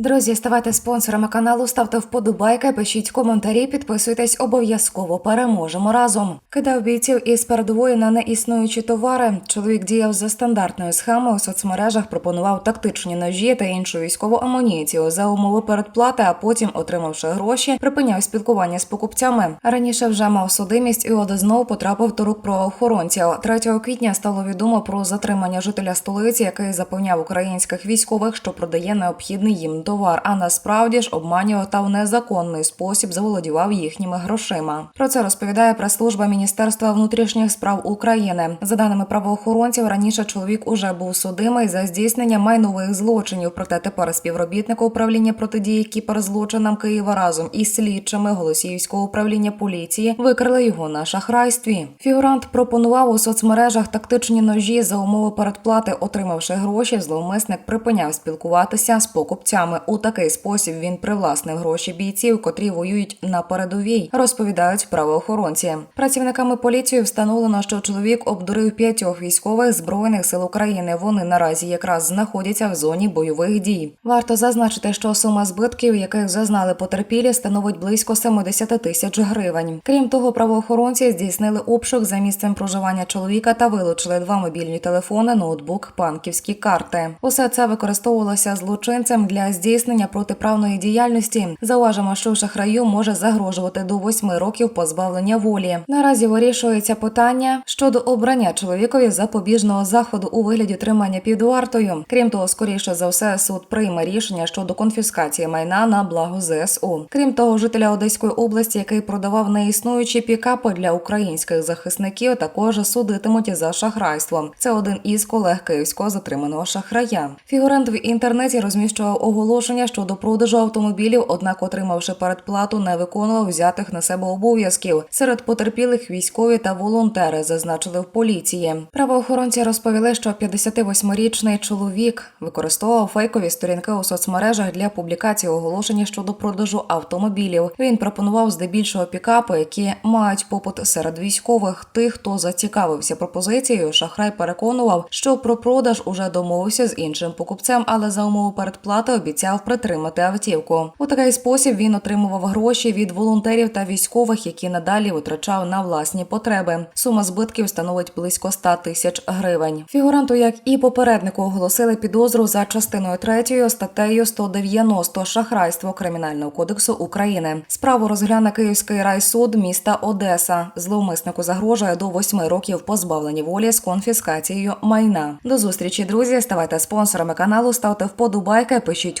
Друзі, ставайте спонсорами каналу, ставте вподобайки, пишіть коментарі, підписуйтесь обов'язково. Переможемо разом. Кидав бійців із передової на неіснуючі товари. Чоловік діяв за стандартною схемою у соцмережах, пропонував тактичні ножі та іншу військову амуніцію за умови передплати, а потім, отримавши гроші, припиняв спілкування з покупцями. Раніше вже мав судимість і от знов потрапив до рук правоохоронців. 3 квітня стало відомо про затримання жителя столиці, який запевняв українських військових, що продає необхідний їм товар, а насправді ж обманював та в незаконний спосіб заволодівав їхніми грошима. Про це розповідає прес-служба Міністерства внутрішніх справ України. За даними правоохоронців, раніше чоловік уже був судимий за здійснення майнових злочинів. Проте тепер співробітники управління протидії кіберзлочинам Києва разом із слідчими Голосіївського управління поліції викрили його на шахрайстві. Фігурант пропонував у соцмережах тактичні ножі за умови передплати, отримавши гроші. Зловмисник припиняв спілкуватися з покупцями. У такий спосіб він привласнив гроші бійців, котрі воюють на передовій, розповідають правоохоронці. Працівниками поліції встановлено, що чоловік обдурив п'ятьох військових збройних сил України. Вони наразі якраз знаходяться в зоні бойових дій. Варто зазначити, що сума збитків, яких зазнали потерпілі, становить близько 70 тисяч гривень. Крім того, правоохоронці здійснили обшук за місцем проживання чоловіка та вилучили два мобільні телефони, ноутбук, банківські карти. Усе це використовувалося злочинцем для здійснення протиправної діяльності. Зауважимо, що шахраю може загрожувати до восьми років позбавлення волі. Наразі вирішується питання щодо обрання чоловікові запобіжного заходу у вигляді тримання під вартою. Крім того, скоріше за все, суд прийме рішення щодо конфіскації майна на благо ЗСУ. Крім того, жителя Одеської області, який продавав неіснуючі пікапи для українських захисників, також судитимуть за шахрайство. Це один із колег київського затриманого шахрая. Фігурант в інтернеті розміщував оголошення щодо продажу автомобілів, однак, отримавши передплату, не виконував взятих на себе обов'язків. Серед потерпілих військові та волонтери зазначили в поліції. Правоохоронці розповіли, що 58-річний чоловік використовував фейкові сторінки у соцмережах для публікації оголошення щодо продажу автомобілів. Він пропонував здебільшого пікапи, які мають попит серед військових. Тих, хто зацікавився пропозицією, шахрай переконував, що про продаж уже домовився з іншим покупцем, але за умови передплати обіцяв притримати автівку. У такий спосіб він отримував гроші від волонтерів та військових, які надалі витрачав на власні потреби. Сума збитків становить близько 100 тисяч гривень. Фігуранту, як і попереднику, оголосили підозру за частиною 3 статтею 190 шахрайство Кримінального кодексу України. Справу розгляне Київський райсуд міста Одеса. Зловмиснику загрожує до 8 років позбавлення волі з конфіскацією майна. До зустрічі, друзі. Ставайте спонсорами каналу, ставте вподобайки, пишіть